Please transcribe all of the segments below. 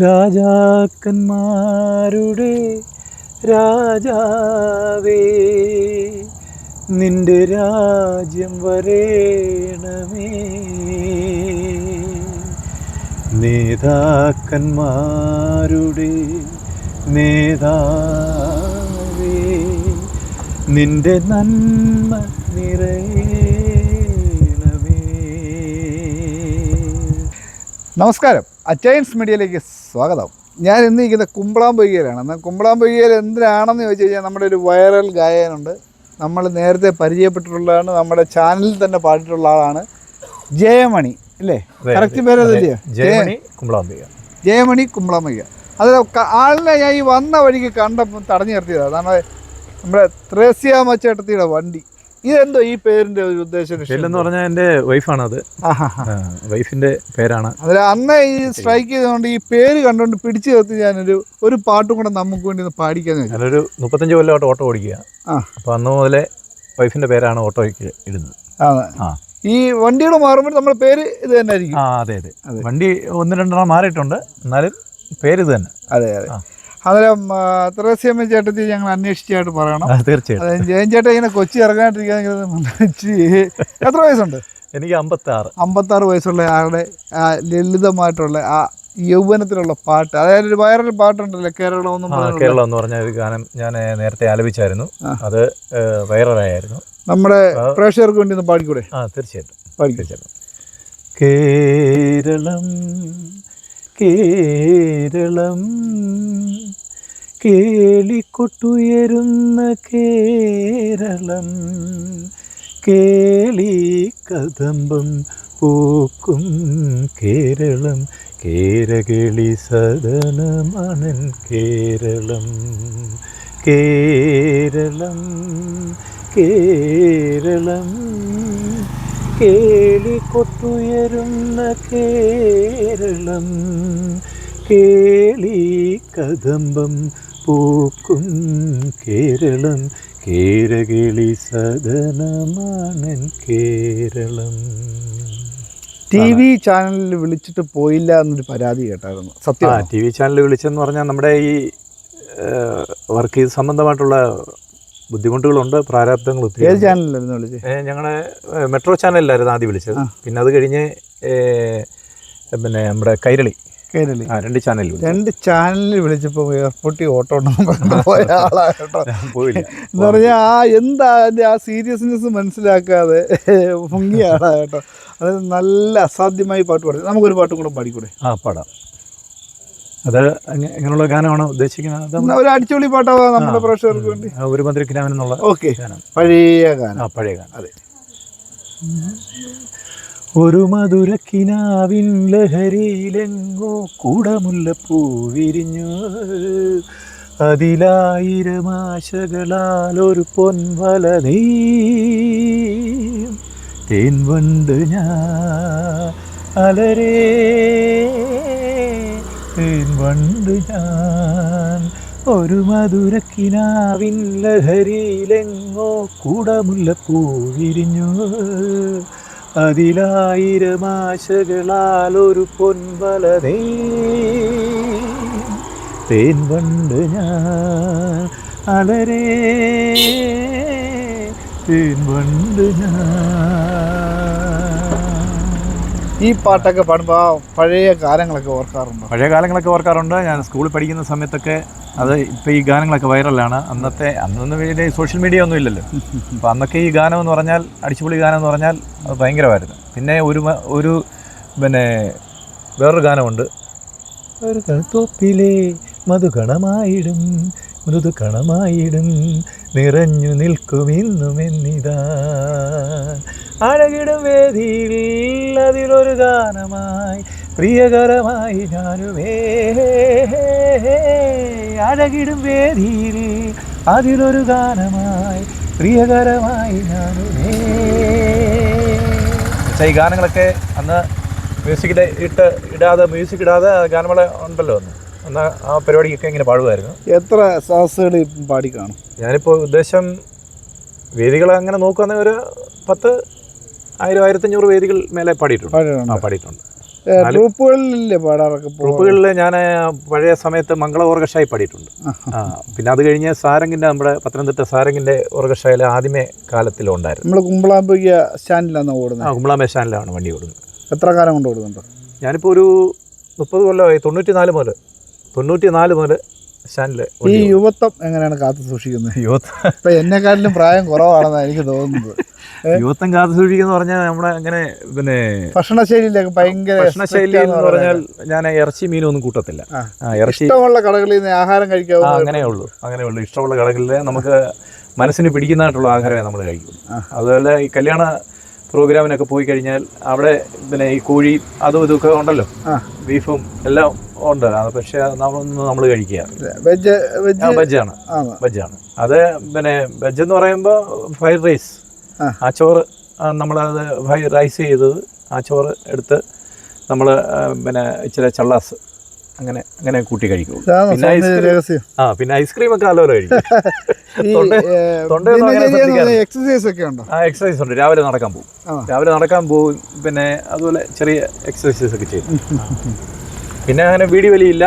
രാജാക്കന്മാരുടെ രാജാവേ നിന്റെ രാജ്യം വരേണമേ. നേതാക്കന്മാരുടെ നേതാവേ നിന്റെ നന്മ നിറയണമേ. നമസ്കാരം. അച്ചയൻസ് മീഡിയയിലേക്ക് സ്വാഗതം. ഞാൻ ഇന്ന് നിൽക്കുന്ന കുമ്പളാമ്പൊയ്യയിലാണ് എന്നാൽ കുമ്പളാമ്പൊയ്യയിൽ എന്തിനാണെന്ന് ചോദിച്ചു കഴിഞ്ഞാൽ നമ്മുടെ ഒരു വൈറൽ ഗായകനുണ്ട്. നമ്മൾ നേരത്തെ പരിചയപ്പെട്ടിട്ടുള്ളതാണ്. നമ്മുടെ ചാനലിൽ തന്നെ പാടിയിട്ടുള്ള ആളാണ് ജയമണി അല്ലേ? കറക്റ്റ് പേര്. ജയമണി കുമ്പളാമ്പയ്യ ജയമണി കുമ്പളാമ്പയ്യ അത് ആളിനെ ഞാൻ ഈ വന്ന വഴിക്ക് കണ്ടപ്പോൾ തടഞ്ഞു നിർത്തിയതാണ് നമ്മുടെ നമ്മുടെ ത്രേസ്യാമ ചേട്ടത്തിയുടെ വണ്ടി. ഇതെന്തോ ഈ പേരിന്റെ ഒരു ഉദ്ദേശം എന്ന് പറഞ്ഞാൽ വൈഫാണ് അത്. വൈഫിന്റെ പേരാണ്. അതിൽ അന്ന് ഈ സ്ട്രൈക്ക് ചെയ്തുകൊണ്ട് ഈ പേര് കണ്ടുകൊണ്ട് പിടിച്ചു നിർത്തി ഞാനൊരു ഒരു പാട്ടും കൂടെ നമുക്ക് വേണ്ടി ഒന്ന് പാടിക്കാന്ന് ഞാനൊരു മുപ്പത്തഞ്ച് കൊല്ലമായിട്ട് ഓട്ടോ ഓടിക്കുക. അപ്പൊ അന്ന് മുതലേ വൈഫിന്റെ പേരാണ് ഓട്ടോയ്ക്ക് ഇടുന്നത്. ആ. ഈ വണ്ടികൾ മാറുമ്പോൾ നമ്മുടെ പേര് ഇത് തന്നെ ആയിരിക്കും. ആ അതെ അതെ. അതെ. വണ്ടി ഒന്ന് രണ്ടെണ്ണം മാറിയിട്ടുണ്ട്. എന്നാലും പേര് ഇത് തന്നെ. അതെ അതെ. അന്നേരം ത്രേസ്യാമ്മ ചേട്ടത്തി ഞങ്ങൾ അന്വേഷിച്ചായിട്ട് പറയണം. തീർച്ചയായിട്ടും. ജയൻ ചേട്ടൻ ഇങ്ങനെ കൊച്ചി ഇറങ്ങാണ്ടിരിക്കുകയാണെങ്കിൽ എത്ര വയസ്സുണ്ട്? എനിക്ക് അമ്പത്തി ആറ് അമ്പത്താറ് വയസ്സുള്ള ആളുടെ ആ ലളിതമായിട്ടുള്ള ആ യൗവനത്തിലുള്ള പാട്ട്. അതായത് ഒരു വൈറൽ പാട്ടുണ്ടല്ലോ കേരളം എന്ന് കേരളം എന്ന് പറഞ്ഞ ഒരു ഗാനം ഞാൻ നേരത്തെ ആലപിച്ചായിരുന്നു. അത് വൈറലായിരുന്നു. നമ്മുടെ. പ്രേക്ഷകർക്ക് വേണ്ടി ഒന്ന് പാടിക്കൂടെ? ആ തീർച്ചയായിട്ടും. കേരളം കേരളം. കേളിക്കൊട്ടുയരുന്ന കേരളം കേളി കദംബം പൂക്കും കേരളം കേരകേളി സദനമണൻ കേരളം കേരളം കേരളം. കേളിക്കൊട്ടുയരുന്ന കേരളം കേളി കദംബം പൂക്കും കേരളം കേരകിളി സദനമാണൻ കേരളം. ടി വി ചാനലിൽ വിളിച്ചിട്ട് പോയില്ല എന്നൊരു പരാതി കേട്ടായിരുന്നു. ആ സത്യം ടി വി ചാനലിൽ വിളിച്ചെന്ന് പറഞ്ഞാൽ നമ്മുടെ ഈ വർക്ക് ഇത് സംബന്ധമായിട്ടുള്ള ബുദ്ധിമുട്ടുകളുണ്ട് പ്രാരാബ്ദങ്ങൾ ഒത്തിരി ഏത്. ചാനലിലായിരുന്നു വിളിച്ചത്? ഞങ്ങളുടെ മെട്രോ ചാനലിലായിരുന്നു ആദ്യം വിളിച്ചത്. പിന്നെ അത് കഴിഞ്ഞ് പിന്നെ നമ്മുടെ കൈരളി. കേരളി ആ രണ്ട് ചാനലിൽ. രണ്ട് ചാനലിൽ വിളിച്ചപ്പോൾ എയർപോർട്ടിൽ ഓട്ടോ പോയ ആളായിട്ടോ പോയില്ല. എന്ന് പറഞ്ഞാൽ ആ എന്താ ആ സീരിയസ്നെസ് മനസ്സിലാക്കാതെ മുങ്ങിയ ആളായിട്ടോ അതായത് അത് നല്ല അസാധ്യമായി പാട്ട് പാടി. നമുക്കൊരു പാട്ടും കൂടെ പാടിക്കൂടെ? ആ പാടാം. അത് എങ്ങ- എങ്ങനെയുള്ള ഗാനമാണ് ഉദ്ദേശിക്കുന്നത്? ഒരു അടിച്ചുപൊളി പാട്ടാവാ നമ്മുടെ പ്രേക്ഷകർക്ക് വേണ്ടി. ഒരു മന്ത്രി കിരാമൻ എന്നുള്ള ഓക്കെ. പഴയ ഗാനം. ആ പഴയ ഗാനം. അതെ. ഒരു മധുരക്കിനാവിൻ ലഹരിയിലെങ്ങോ കൂടമുല്ലപ്പൂ വിരിഞ്ഞു. അതിലായിരം ആശകളാൽ ഒരു പൊൻവല തേൻവണ്ട് ഞാൻ അലരേ. തേൻവണ്ട് ഞാൻ ഒരു മധുരക്കിനാവിൻ ലഹരിയിലെങ്ങോ കൂടമുല്ലപ്പൂ വിരിഞ്ഞു. അതിലായിരം ആശകളാൽ ഒരു പൊൻവല തേൻ പണ്ട് ഞാൻ അലരേ. തേൻവണ്ട് ഞാൻ ഈ പാട്ടൊക്കെ പാടുമ്പോൾ ആ പഴയ കാലങ്ങളൊക്കെ ഓർക്കാറുണ്ട്? പഴയ കാലങ്ങളൊക്കെ ഓർക്കാറുണ്ട്. ഞാൻ സ്കൂളിൽ പഠിക്കുന്ന സമയത്തൊക്കെ അത് ഇപ്പോൾ ഈ ഗാനങ്ങളൊക്കെ വൈറലാണ്. അന്നത്തെ അന്നൊന്നും വലിയ സോഷ്യൽ മീഡിയ ഒന്നും ഇല്ലല്ലോ. അപ്പോൾ അന്നൊക്കെ ഈ ഗാനം എന്ന് പറഞ്ഞാൽ അടിച്ചുപൊളി ഗാനം എന്ന് പറഞ്ഞാൽ അത് ഭയങ്കരമായിരുന്നു. പിന്നെ ഒരു ഒരു പിന്നെ വേറൊരു ഗാനമുണ്ട്. ഒരു കഴുത്തോപ്പിലെ മധുകണമായിടും നിറഞ്ഞു നിൽക്കും ഇന്നും എന്നിതാ. അഴകിടും വേദിയിൽ അതിലൊരു ഗാനമായി പ്രിയകരമായി ഞാനുമേ. അഴകിടും വേദിയിൽ അതിലൊരു ഗാനമായി പ്രിയകരമായി ഞാനുമേ. പക്ഷേ ഈ ഗാനങ്ങളൊക്കെ അന്ന് മ്യൂസിക്കിൽ ഇട്ട് ഇടാതെ മ്യൂസിക് ഇടാതെ ഗാനമേള ഉണ്ടല്ലോ അന്ന്. അന്ന് ആ പരിപാടിക്കൊക്കെ ഇങ്ങനെ പാടുമായിരുന്നു. എത്ര സഹസുകൾ പാടി കാണും? ഞാനിപ്പോൾ ഉദ്ദേശം വേദികളെ അങ്ങനെ നോക്കുകയാണെങ്കിൽ ഒരു പത്ത് ആയിരം ആയിരത്തഞ്ഞൂറ് വേദികൾ മേലെ പാടിയിട്ടുണ്ട്. ആ പാടിയിട്ടുണ്ട്. പാടാറൊക്കെ ഗ്രൂപ്പുകളിൽ ഞാൻ പഴയ സമയത്ത് മംഗള ഓർഗഷായി പാടിയിട്ടുണ്ട് പിന്നെ അത് കഴിഞ്ഞ് സാരംഗിന്റെ നമ്മുടെ പത്തനംതിട്ട സാരംഗിന്റെ ഓർഗഷയിൽ ആദ്യമേ കാലത്തിലുണ്ടായിരുന്നു നമ്മൾ സ്റ്റാൻഡിലാണ് ഓടുന്നത് ആ സ്റ്റാൻഡിലാണ് വണ്ടി ഓടുന്നത്. എത്ര കാലം കൊണ്ട് ഓടുന്നുണ്ട്? ഞാനിപ്പോൾ ഒരു മുപ്പത് കൊല്ലമായി തൊണ്ണൂറ്റി നാല് മുതൽ തൊണ്ണൂറ്റി നാല് മുതൽ ഈ യുവത്വം എങ്ങനെയാണ് കാത്തു സൂക്ഷിക്കുന്നത്? യുവത്വം. ഇപ്പൊ എന്നെക്കാട്ടിലും പ്രായം കുറവാണെന്നാണ് എനിക്ക് തോന്നുന്നത്. യുവത്വം കാത്തു സൂക്ഷിക്കുന്ന പറഞ്ഞാൽ നമ്മുടെ അങ്ങനെ പിന്നെ ഭക്ഷണശൈലിയിലൊക്കെ ഭയങ്കര ഭക്ഷണശൈലി എന്ന് പറഞ്ഞാൽ ഞാൻ ഇറച്ചി മീനൊന്നും കൂട്ടത്തില്ല. ഇറച്ചി ഇഷ്ടമുള്ള കടകളിൽ നിന്ന് ആഹാരം കഴിക്കാൻ കഴിക്കാവുന്ന അങ്ങനെ ഉള്ളൂ. അങ്ങനെ ഉള്ളൂ. ഇഷ്ടമുള്ള കടകളിൽ നമുക്ക് മനസ്സിന് പിടിക്കുന്നതായിട്ടുള്ള ആഹാരമേ നമ്മൾ കഴിക്കും. അതുപോലെ ഈ കല്യാണ പ്രോഗ്രാമിനൊക്കെ പോയി കഴിഞ്ഞാൽ അവിടെ പിന്നെ ഈ കോഴി അതും ഇതൊക്കെ ഉണ്ടല്ലോ. ബീഫും എല്ലാം ഉണ്ട്. അത് പക്ഷേ നമ്മൾ കഴിക്കുക. വെജ് വെജ് വെജാണ്. ആണ്? വെജാണ്. അത് പിന്നെ വെജ് എന്ന് പറയുമ്പോൾ ഫ്രൈഡ് റൈസ്. ആ. ചോറ് നമ്മളത് ഫ്രൈ റൈസ് ചെയ്തത് ആ ചോറ് എടുത്ത് നമ്മൾ പിന്നെ ഇച്ചിരി ചള്ളാസ് അങ്ങനെ അങ്ങനെ കൂട്ടി കഴിക്കും. പിന്നെ ഐസ്ക്രീം ആ പിന്നെ ഐസ്ക്രീം ഒക്കെ നല്ലപോലെ കഴിക്കും. എക്സസൈസ് ഒക്കെ ഉണ്ടോ? ആ എക്സസൈസ് ഉണ്ട്. രാവിലെ നടക്കാൻ പോകും. രാവിലെ നടക്കാൻ പോകും. പിന്നെ അതുപോലെ ചെറിയ എക്സസൈസസ് ഒക്കെ ചെയ്യും. പിന്നെ അങ്ങനെ വീടി വലിയില്ല.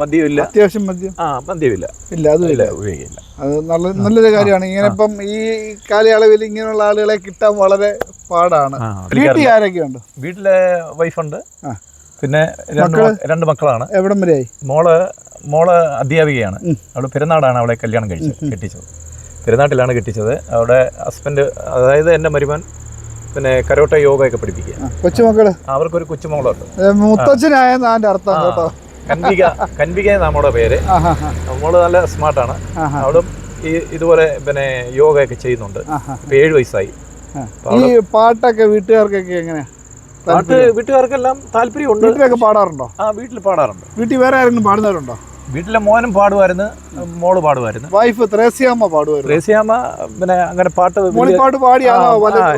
മദ്യമില്ല അത്യാവശ്യം മദ്യം? ആ മദ്യമില്ല ഇല്ല. അതുമില്ല ഉപയോഗിക്കില്ല അത് നല്ല നല്ലൊരു കാര്യമാണ്. ഇങ്ങനെ ഇപ്പം ഈ കാലയളവിൽ ഇങ്ങനെയുള്ള ആളുകളെ കിട്ടാൻ വളരെ പാടാണ്. വീട്ടിൽ ആരൊക്കെയുണ്ട്? വീട്ടിലെ വൈഫുണ്ട്. പിന്നെ രണ്ട് മക്കളാണ്. എവിടം വരെയായി മോൾ മോൾ അധ്യാപികയാണ്. അവൾ പെരുന്നാടാണ് അവളെ കല്യാണം കഴിച്ചത് കെട്ടിച്ചത്. പെരുന്നാട്ടിലാണ് കെട്ടിച്ചത്. അവിടെ ഹസ്ബൻഡ് അതായത് എന്റെ മരുമൻ പിന്നെ കരോട്ട യോഗയൊക്കെ പഠിപ്പിക്കുക. കൊച്ചുമക്കൾ? അവർക്കൊരു കൊച്ചുമോളുണ്ട്. ഏ, മുത്തച്ഛനായെന്ന് അതിന്റെ അർത്ഥം കേട്ടോ. കൻവിക കൻവിക നമ്മുടെ പേര്. മോൾ നല്ല സ്മാർട്ടാണ്. അവളും ഈ ഇതുപോലെ പിന്നെ യോഗയൊക്കെ ചെയ്യുന്നുണ്ട്. ഇപ്പം ഏഴ് വയസ്സായി. ഈ പാട്ടൊക്കെ വീട്ടുകാർക്കൊക്കെ എങ്ങനെയാ? പാട്ട് വീട്ടുകാർക്കെല്ലാം താല്പര്യമുണ്ട്. വീട്ടിലൊക്കെ പാടാറുണ്ടോ? ആ വീട്ടിൽ പാടാറുണ്ട്. വീട്ടിൽ വേറെ ആരെങ്കിലും പാടുന്നവരുണ്ടോ? വീട്ടിലെ മോനും പാടുമായിരുന്നു മോൾ പാടുമായിരുന്നു. വൈഫ് ത്രേസ്യാമ്മ പാടുമായിരുന്നു. ത്രേസിയാമ്മ പിന്നെ അങ്ങനെ പാട്ട് മോളിപ്പാട്ട് ആ,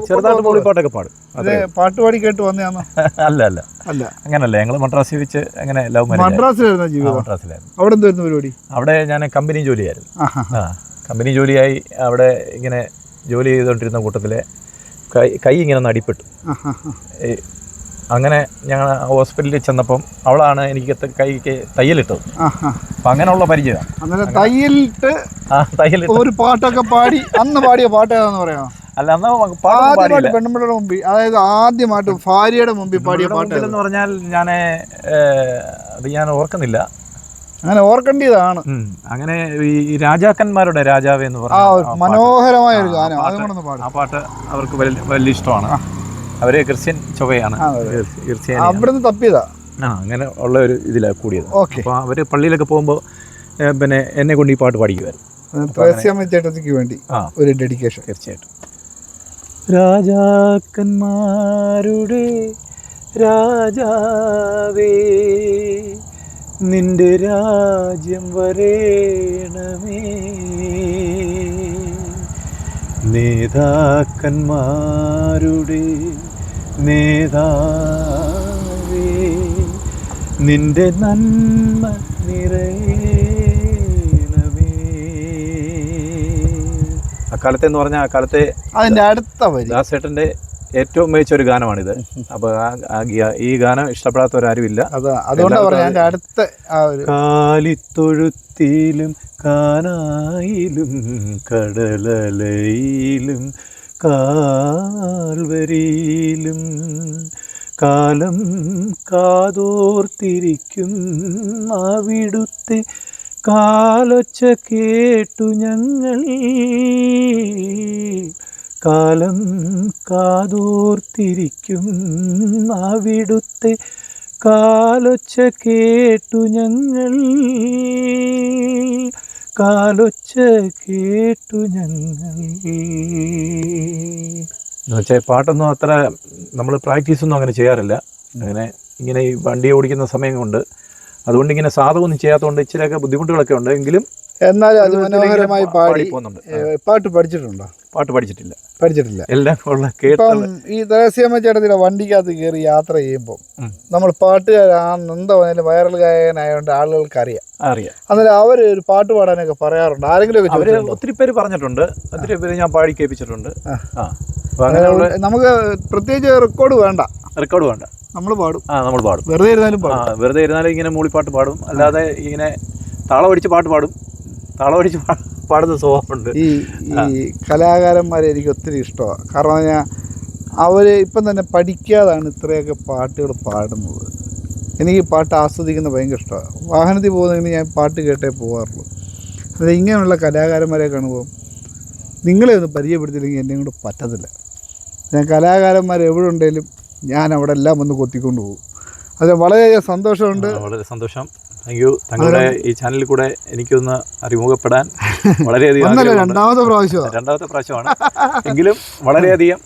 ചെറുതായിട്ട് മൂളിപ്പാട്ടൊക്കെ പാടും. അതെ പാട്ട് പാടി കേട്ട് വന്നതാണോ? അല്ല അല്ല. അല്ല. അങ്ങനല്ല ഞങ്ങൾ മദ്രാസിൽ വെച്ച് അങ്ങനെ ലവ് മാരേജ് മദ്രാസിലായിരുന്ന ജീവിതം? മദ്രാസിലായിരുന്നു. അവിടെ എന്തായിരുന്നു പരിപാടി? അവിടെ ഞാൻ കമ്പനി ജോലിയായിരുന്നു. ആ കമ്പനി ജോലിയായി അവിടെ ഇങ്ങനെ ജോലി ചെയ്തുകൊണ്ടിരുന്ന കൂട്ടത്തിൽ കൈ കൈ ഇങ്ങനെ നടിപ്പെട്ടു. അടിപ്പെട്ടു അങ്ങനെ ഞങ്ങൾ ഹോസ്പിറ്റലിൽ ചെന്നപ്പം അവളാണ് എനിക്ക് കൈക്ക് തയ്യലിട്ടത്. അപ്പം അങ്ങനെയുള്ള പരിചയമാണ് അങ്ങനെ തയ്യലിട്ട് ആ തയ്യലിട്ട്. ഒരു പാട്ടൊക്കെ പാടി അന്ന് പാടിയ പാട്ട് ഏതാന്ന് പറയാമോ? അല്ല അന്ന് ആദ്യമായിട്ട് മുമ്പിൽ അതായത് ആദ്യമായിട്ട് ഭാര്യയുടെ മുമ്പിൽ പാടിയ പാട്ടെന്ന് പാട്ട് എന്ന് പറഞ്ഞാൽ ഞാൻ അത് ഞാൻ ഓർക്കുന്നില്ല. അങ്ങനെ ഓർക്കേണ്ടതാണ്. അങ്ങനെ ഈ രാജാക്കന്മാരുടെ രാജാവ് എന്ന് പറഞ്ഞ ആ മനോഹരമായ ഒരു ഗാനം. ആ പാട്ട് അവർക്ക് വലിയ ഇഷ്ടമാണ്. അവർ ക്രിസ്ത്യൻ. തീർച്ചയായും അവിടുന്ന് തപ്പിയതാ? ആ അങ്ങനെ ഉള്ള ഒരു ഇതിലാണ് കൂടിയത്. ഓക്കെ. അപ്പോൾ അവർ പള്ളിയിലൊക്കെ പോകുമ്പോൾ പിന്നെ എന്നെ കൊണ്ട് ഈ പാട്ട് പാടിക്കുമായിരുന്നു ചേട്ടത്തിക്ക് വേണ്ടി ആ. ഒരു ഡെഡിക്കേഷൻ തീർച്ചയായിട്ടും. രാജാക്കന്മാരുടെ രാജാവേ നിന്റെ രാജ്യം വരേണമേ. നേതാക്കന്മാരുടെ നേതാവേ നിന്റെ നന്മ നിറയണമേ. അക്കാലത്തെ എന്ന് പറഞ്ഞാൽ അക്കാലത്തെ അതിന്റെ അടുത്ത വരി. ദാസേട്ടന്റെ ഏറ്റവും മികച്ച ഒരു ഗാനമാണിത്. അപ്പൊ ഈ ഗാനം ഇഷ്ടപ്പെടാത്തവരാരുമില്ല. അതാ അതുകൊണ്ടാണ് അടുത്ത കാലിത്തൊഴുത്തിലും കാനായിലും കടലലയിലും കാൽവരിയിലും കാലം കാതോർത്തിരിക്കും അവിടുത്തെ കാലൊച്ച കേട്ടു ഞങ്ങൾ. കാലം കാതോർത്തിരിക്കും അവിടുത്തെ കാലൊച്ച കേട്ടു ഞങ്ങൾ. കാലൊച്ച കേട്ടു ഞങ്ങൾ. എന്നുവെച്ചാൽ പാട്ടൊന്നും അത്ര നമ്മൾ പ്രാക്ടീസ് ഒന്നും അങ്ങനെ ചെയ്യാറില്ല. അങ്ങനെ ഇങ്ങനെ ഈ വണ്ടി ഓടിക്കുന്ന സമയം കൊണ്ട്. അതുകൊണ്ട് ഇങ്ങനെ സാധകമൊന്നും ചെയ്യാത്തതുകൊണ്ട് ഇച്ചിരിയൊക്കെ ബുദ്ധിമുട്ടുകളൊക്കെ ഉണ്ട്. എങ്കിലും എന്നാലും അതിമനോഹരമായി പാടി പോകുന്നുണ്ട് പാട്ട് പഠിച്ചിട്ടുണ്ടോ? പാട്ട് പഠിച്ചിട്ടില്ല. പഠിച്ചിട്ടില്ല. എല്ലാം ഉള്ള കേട്ട ഈ ത്രേസ്യാമ്മ ചേട്ടത്തിലെ വണ്ടിക്കകത്ത് കയറി യാത്ര ചെയ്യുമ്പോൾ. നമ്മൾ പാട്ടുകാരാ എന്താ വൈറൽ ഗായകനായതുകൊണ്ട് ആളുകൾക്ക് അറിയാം അറിയാം. അന്നേരം അവർ ഒരു പാട്ട് പാടാനൊക്കെ പറയാറുണ്ട്. ആരെങ്കിലും ചോദിച്ചിട്ടുണ്ടോ? ഒത്തിരി പേര് പറഞ്ഞിട്ടുണ്ട്. ഒത്തിരി പേര് ഞാൻ പാടി കേൾപ്പിച്ചിട്ടുണ്ട്. അങ്ങനെയുള്ള നമുക്ക് പ്രത്യേകിച്ച് റെക്കോർഡ് വേണ്ട. റെക്കോർഡ് വേണ്ട. നമ്മൾ പാടും. ആ നമ്മൾ പാടും. വെറുതെ ഇരുന്നാലും പാടും. വെറുതെ ഇരുന്നാലും ഇങ്ങനെ മൂളിപ്പാട്ട് പാടും. അല്ലാതെ ഇങ്ങനെ താളം അടിച്ച് പാട്ട് പാടും. താളം അടിച്ച് പാ- പാടുന്ന സ്വഭാവമുണ്ട്. ഈ ഈ കലാകാരന്മാരെ എനിക്ക് ഒത്തിരി ഇഷ്ടമാണ്. കാരണം ഞാൻ അവർ ഇപ്പം തന്നെ പഠിക്കാതാണ് ഇത്രയൊക്കെ പാട്ടുകൾ പാടുന്നത്. എനിക്ക് ഈ പാട്ട് ആസ്വദിക്കുന്നത് ഭയങ്കര ഇഷ്ടമാണ്. വാഹനത്തിൽ പോകുന്നതിന് ഞാൻ പാട്ട് കേട്ടേ പോകാറുള്ളൂ അത് ഇങ്ങനെയുള്ള കലാകാരന്മാരെ കാണുമ്പോൾ നിങ്ങളെ ഒന്ന് പരിചയപ്പെടുത്തിയില്ലെങ്കിൽ എന്നെ കൊണ്ട് പറ്റത്തില്ല. ഞാൻ കലാകാരന്മാർ എവിടെ ഉണ്ടെങ്കിലും ഞാൻ അവിടെ എല്ലാം വന്ന് കൊത്തിക്കൊണ്ട് പോകും. അത് വളരെയധികം സന്തോഷമുണ്ട്. വളരെ സന്തോഷം. Thank you. താങ്കളുടെ ഈ ചാനലിൽ കൂടെ എനിക്കൊന്ന് അറിമുഖപ്പെടാൻ വളരെയധികം രണ്ടാമത്തെ പ്രാവശ്യമാണ് രണ്ടാമത്തെ പ്രാവശ്യമാണ്. എങ്കിലും വളരെയധികം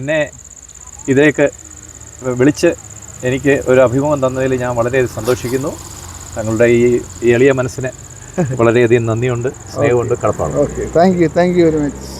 എന്നെ ഇതിലേക്ക് വിളിച്ച് എനിക്ക് ഒരു അഭിമുഖം തന്നതിൽ ഞാൻ വളരെയധികം സന്തോഷിക്കുന്നു. താങ്കളുടെ ഈ എളിയ മനസ്സിന് വളരെയധികം നന്ദിയുണ്ട് സ്നേഹമുണ്ട് കടപ്പാണ് okay. Thank you thank you very much.